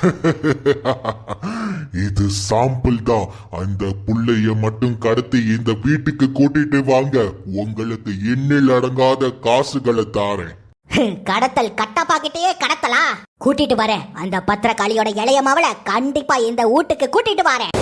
இது சாம்பிள் தான். அந்த புள்ளைய மட்டும் கடத்தி இந்த வீட்டுக்கு கூட்டிட்டு வாங்க. உங்களுக்கு எண்ணில் அடங்காத காசுகளை தாரேன். கடத்தல் கட்டப்பாக்கிட்டே கடத்தலா? கூட்டிட்டு வரேன். அந்த பத்திரக்காளியோட இளைய மவளை கண்டிப்பா இந்த வீட்டுக்கு கூட்டிட்டு வரேன்.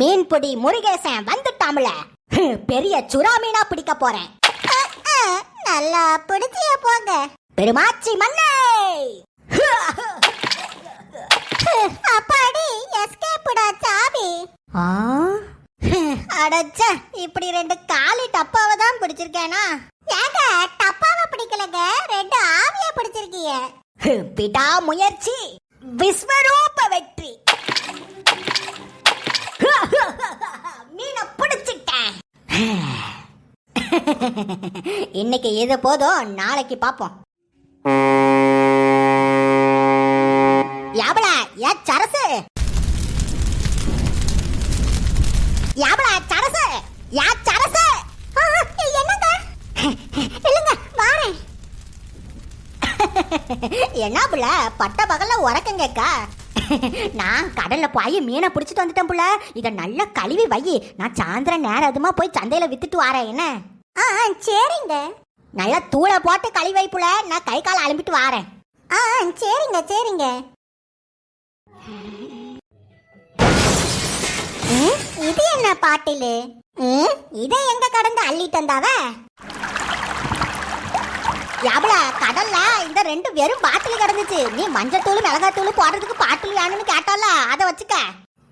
மீன் பிடி முருகேசன் வந்துட்டாம்ல பெரிய சுறா மீனா பிடிக்க போறேன். நல்லா பிடிச்சிய போங்க. பெருமாச்சி மன்னை! அப்பாடி எஸ்கேப்புடா சாவி ஆ? அடச்ச இப்படி ரெண்டு காலி டப்பாவை தான் பிடிச்சிருக்கேனா? ஏங்க டப்பாவை பிடிக்கலங்க ரெண்டு ஆவிய பிடிச்சிருக்கீங்க விடா முயற்சி விஸ்வரூப வெற்றி. மீனை பிடிச்சிட்டேன். இன்னைக்கு இது போதும் நாளைக்கு பாப்போம். யாபல ஏ சரசு? யாபல சரசு? யா சரசு? என்னங்க? இல்லங்க வாரேன். என்ன புள்ள பட்ட பகல்ல உறக்கம் நான் கடல்ல போய் மீனை பிடிச்சிட்டு வந்துட்டேன் புள்ள. இதை நல்லா கழுவி வை. நான் சாயந்தரம் நேரம் அதுமா போய் சந்தையில வித்துட்டு வரேன் என்ன? ஆ சரிங்க. நல்லா தூளை போட்டு கழுவி வை புள்ள. நான் கை கால் அலம்பிட்டு வரேன். ஆ சரிங்க சரிங்க. இது என்ன பாட்டிலு? இதை எங்க கடந்து அள்ளிட்டு வந்தாவ? யாபல கடல்ல இந்த ரெண்டு வெறும் பாட்டில் கிடந்துச்சு. நீ மஞ்சத்தூள் மிளகாத்தூள் போடுறதுக்கு பாட்டில் வேணும்னு கேட்டால அதை வச்சுக்க.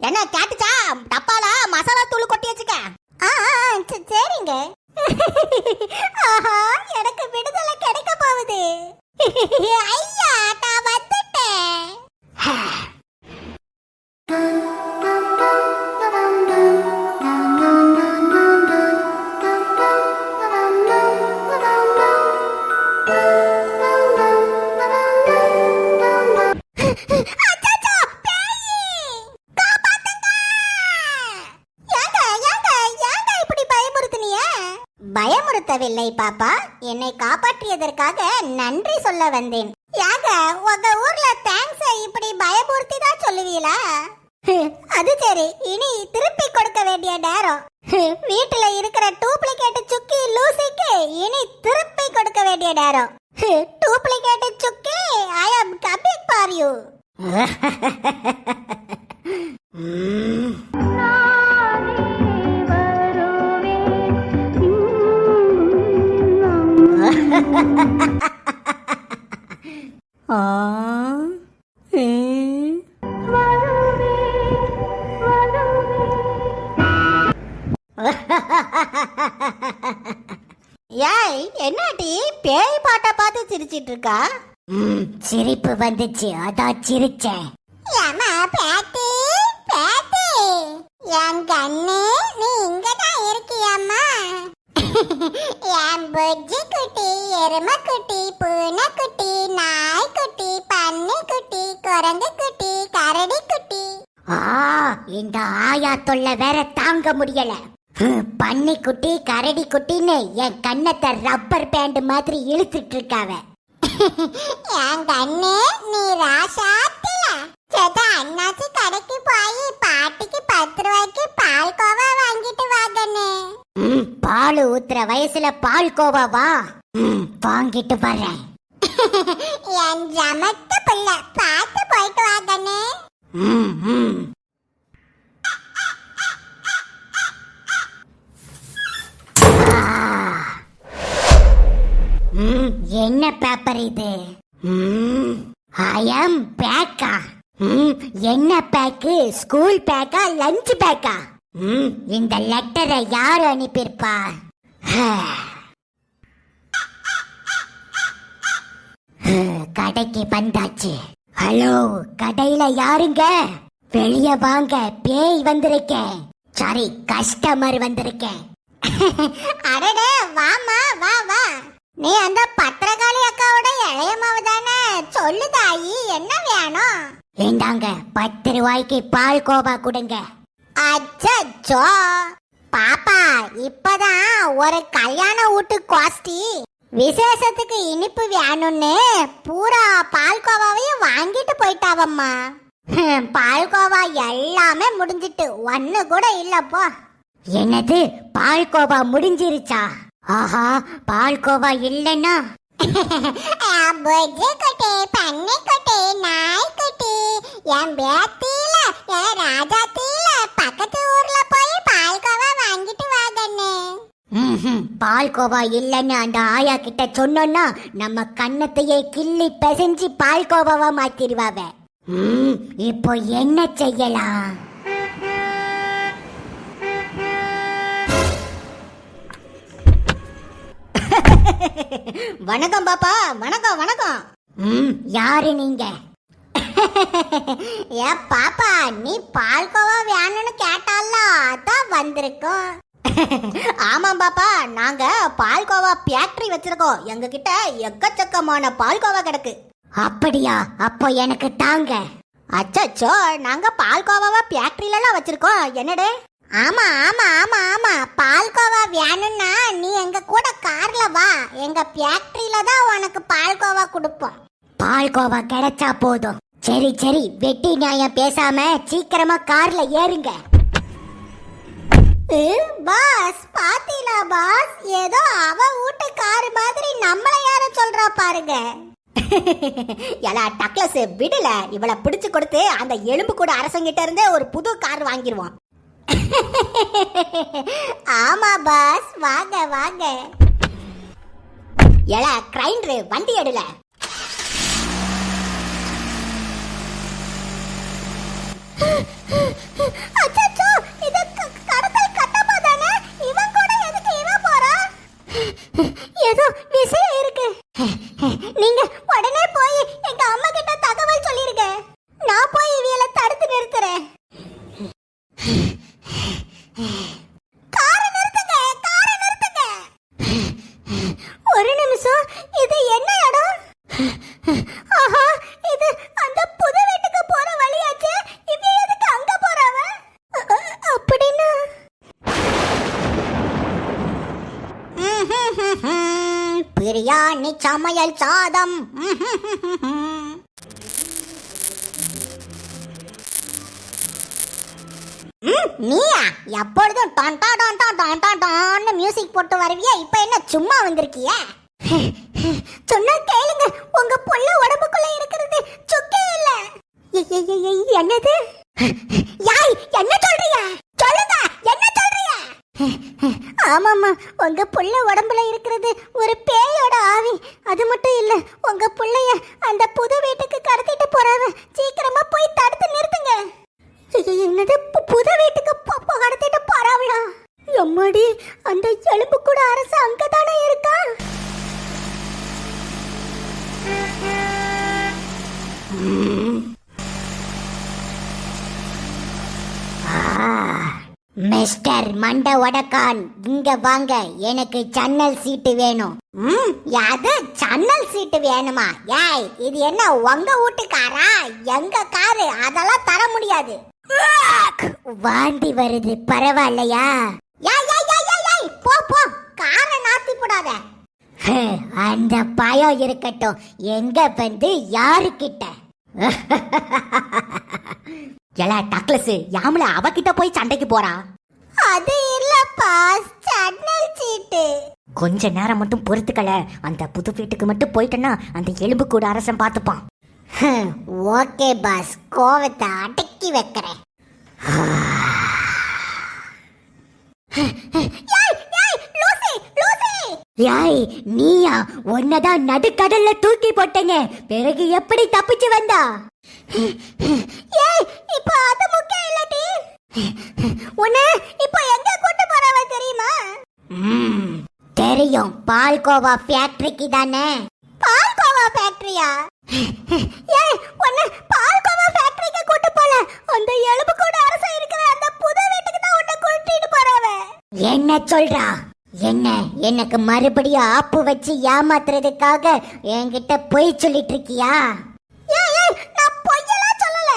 என்ன கேட்டுச்சா? டப்பால மசாலா தூள் கொட்டி வச்சுக்க. சரிங்க. ஆஹா எனக்கு விடுதலை கிடைக்க போகுது. ஐயா பயமுறுத்தவில்லை பாப்பா. என்னை காப்பாற்றியதற்காக நன்றி சொல்ல வந்தேன். யாக உங்க ஊர்ல தேங்க்ஸ் இப்படி பயமுறுத்தி தான் சொல்லுவீங்களா அது சரி இனி திருப்பி கொடுக்க வேண்டிய நேரம். வீட்டுல இருக்கிற டூப்ளிகேட் சுக்கி லூசிக்கு இனி திருப்பி கொடுக்க வேண்டிய நேரம். Duplicate Sukki I am coming for you ஏய் என்னாடி பேய் பாட்டை பார்த்து சிரிச்சிட்டு இருக்கா? ம் சிரிப்பு வந்துச்சு. அதான் சிரிச்சேன். ஏமா பேட்டி பேட்டி என் கண்ணு நீ இங்க தான் இருக்கியாம்மா. என் புஜ்ஜி குட்டி எருமை குட்டி பூனை குட்டி நாய் குட்டி பன்னி குட்டி குரங்கு குட்டி கரடி குட்டி. ஆ இந்த ஆயா தொல்லை வேற தாங்க முடியல. பன்னி குட்டி கரடி குட்டின்னு என் கண்ணத்தை ரப்பர் பேண்ட் மாதிரி இழுத்துட்டு இருக்காவ. என் கண்ணு நீ ராசாத்தில. சேட்டா அண்ணாச்சி கடைக்கு போய் பாட்டிக்கு பத்து ரூபாய்க்கு பால் கோவா வாங்கிட்டு வா கண்ணு. ம், பால் ஊத்துற வயசுல பால் கோவா வா. வாங்கிட்டு வரேன் என் ஜமத்து புள்ள பார்த்து போயிட்டு வா கண்ணு ம், ம். ஆ. ம், என்ன பேப்பர் இது? ஐஎம் பேக்கா என்ன பேக்கு? ஸ்கூல் பேக்கா லஞ்ச் பேக்கா ம், இந்த லெட்டரை யார் அனுப்பியிருப்பா? ஹ. கடைக்கு வந்தாச்சு. ஹலோ கடையில யாருங்க? வெளிய வாங்க பேய் வந்திருக்கேன். சாரி கஸ்டமர் வந்திருக்கேன். அடடே வாமா வா வா. நீ அந்த பத்திரகாளி அக்காவோட இளைய மாவு தானே? சொல்லு தாயி என்ன வேணும்? இந்தாங்க பத்து ரூபாய்க்கு பால் கோவா கொடுங்க. அச்சோ பாப்பா இப்பதான் ஒரு கல்யாண வீட்டு கோஷ்டி. விசேஷத்துக்கு இனிப்பு வேணும்னு பூரா பால்கோவாவையும் வாங்கிட்டு போயிட்டாவம்மா. பால்கோவா எல்லாமே முடிஞ்சிட்டு ஒண்ணு கூட இல்லப்போ என்னது பால்கோவா முடிஞ்சிருச்சா? ஆஹா பால்கோவா இல்லைன்னா? கொட்டே பண்ணை கொட்டே நாய் கொட்டே என் பேத்தியில என் ராஜாத்தியில பக்கத்து ஊர்ல போய் பால்கோவா வாங்கிட்டு வாங்கன்னு பால்கோவா இல்லைன்னு அந்த ஆயா கிட்ட சொன்னோன்னா நம்ம கண்ணத்தையே கிள்ளி பிசைஞ்சு பால்கோவாவா மாத்திடுவாவ. இப்போ என்ன செய்யலாம்? வணக்கம் பாப்பா வணக்கம் வணக்கம். ம், யாரு நீங்க? ஏ பாப்பா நீ பால்கோவா வேணும்னு கேட்டால அதான் வந்திருக்கோம். ஆமாம் பாப்பா நாங்க பால்கோவா ஃபேக்டரி வச்சிருக்கோம். எங்க கிட்ட எக்கச்சக்கமான பால்கோவா கிடக்கு. அப்படியா? அப்போ எனக்கு தாங்க. அச்சச்சோ நாங்க பால்கோவாவா ஃபேக்டரியிலலாம் வச்சிருக்கோம். என்னடே ஆமா ஆமா ஆமா ஆமா. பால்கோவா வேணும்னா நீ எங்க கூட கார்ல வா. எங்க ஃபேக்டரியில தான் உனக்கு பால்கோவா கொடுப்போம். பால்கோவா கிடைச்சா போதும். சரி சரி. வெட்டி நியாயம் பேசாம சீக்கிரமா கார்ல ஏறுங்க. பாஸ் பாத்தீங்களா பாஸ் ஏதோ அவ வீட்டு கார் மாதிரி நம்மள யார சொல்றா பாருங்க. எல்லா டக்ளஸ் விடல. இவளை பிடிச்சு கொடுத்து அந்த எலும்பு கூட அரசங்கிட்ட இருந்தே ஒரு புது கார் வாங்கிடுவோம் ஆமா பாஸ் வாங்க வாங்க. எல கிரைண்டரு வண்டி எடுல. ஒரு இது என்ன இடம்? ஆஹா இது அந்த புது வீட்டுக்கு போற வழியாச்சு. இவ எதுக்கு அங்க போறாவ அப்படின்னா? பிரியாணி சமையல் சாதம். நீயா? எப்பொழுதும் டான் டான் டான் டான் டான் டான்னு மியூசிக் போட்டு வருவியா? இப்ப என்ன சும்மா வந்திருக்கியா? சொன்னா கேளுங்க. உங்க பொண்ணு உடம்புக்குள்ள இருக்கிறது சுக்கே இல்ல. என்னது? யாய் என்ன சொல்றீங்க சொல்லுங்க என்ன சொல்றீங்க ஆமாம்மா உங்க புள்ள உடம்புல இருக்கிறது ஒரு பேயோட ஆவி. அது மட்டும் இல்ல உங்க புள்ளைய அந்த புது வீட்டுக்கு கடத்திட்டு போறாங்க சீக்கிரமா போய் தடுத்து நிறுத்துங்க. என்னது? பு- புது வீட்டுக்கு போ- கடத்திட்டு போறாங்களா எம்மாடி அந்த எலும்பு கூட அரசு அங்கதானே இருக்கா? மிஸ்டர் மண்ட வடக்கான் இங்க வாங்க. எனக்கு சன்னல் சீட்டு வேணும். ம் அது சன்னல் சீட்டு வேணுமா? ஏய் இது என்ன உங்க வீட்டுக்காரா? எங்க காரு? அதெல்லாம் தர முடியாது. வாந்தி வருது. பரவாயில்லையா? ஏய், ஏய், ஏய், ஏய், போ போ. காரை அந்த பயம் இருக்கட்டும். எங்க வந்து யாருக்கிட்ட? எல டக்ளஸ் யாமல அவகிட்ட போய் சண்டைக்கு போறா? அது இல்லப்பா சன்னல் சீட்டு கொஞ்ச நேரம் மட்டும் பொறுத்துக்கல. அந்த புது வீட்டுக்கு மட்டும் போயிட்டேன்னா அந்த எலும்பு கூட அரசன் பார்த்துப்பான். Okay pass. கோவத்தை அடக்கி வைக்கிறேன். யாய் நீயா? உன்னதான் நடுக்கடல்ல தூக்கி போட்டேங்க பிறகு எப்படி தப்பிச்சு வந்தா? ஏய் இப்போ அது முக்கியம் இல்லடி. உன்னை இப்போ எங்க கூட்டு போறவ தெரியுமா? தெரியும். பால்கோவா ஃபேக்டரிக்கு தானே. பால்கோவா ஃபேக்டரியா ஏய் உன்னை பால்கோவா ஃபேக்டரிக்கு கூட்டு போல. அந்த எலும்பு கூட அரசு இருக்கிற அந்த புது வீட்டுக்கு தான் உன்னை கூட்டிட்டு போறவ. என்ன சொல்றா? என்ன? எனக்கு மறுபடியும் ஆப்பு வச்சு ஏமாத்துறதுக்காக என்கிட்ட பொய் சொல்லிட்டு இருக்கியா நான் பொய்யெல்லாம் சொல்லல.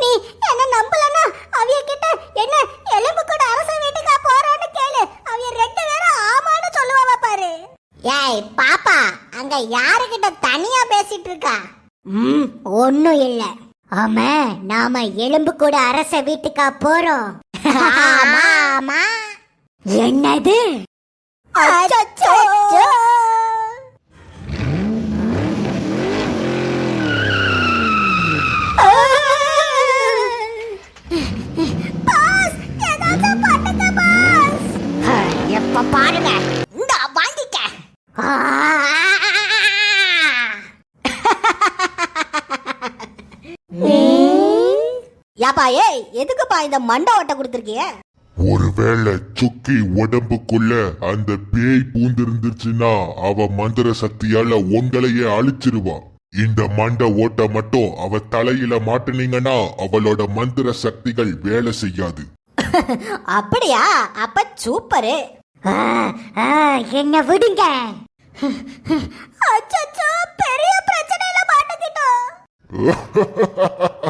நீ என்ன நம்பலனா அவிய கிட்ட என்ன எலும்பு கூட அரச வீட்டுக்கா போறோன்னு கேளு. அவிய ரெண்டு பேரும் ஆமான்னு சொல்லுவாவ பாரு. ஏய் பாப்பா அங்க யாருகிட்ட தனியா பேசிட்டு இருக்கா ம் ஒண்ணும் இல்ல. ஆமா நாம எலும்பு கூட அரச வீட்டுக்கா போறோம். ஆமா ஆமா. என்னது? எப்ப பாருங்க. இந்த வாங்கிக்க. ஏய் எதுக்குப்பா இந்த மண்டை ஓட்ட கொடுத்துருக்கிய? ஒருவேளை சுக்கி உடம்புக்குள்ள அந்த பேய் பூந்திருந்துச்சுன்னா அவ மந்திர சக்தியால உங்களையே அழிச்சிருவா. இந்த மண்ட ஓட்ட மட்டும் அவ தலையில மாட்டுனீங்கன்னா அவளோட மந்திர சக்திகள் வேலை செய்யாது. அப்படியா? அப்ப சூப்பரு. என்ன விடுங்க. பெரிய பிரச்சனையில மாட்டிக்கிட்டோம்.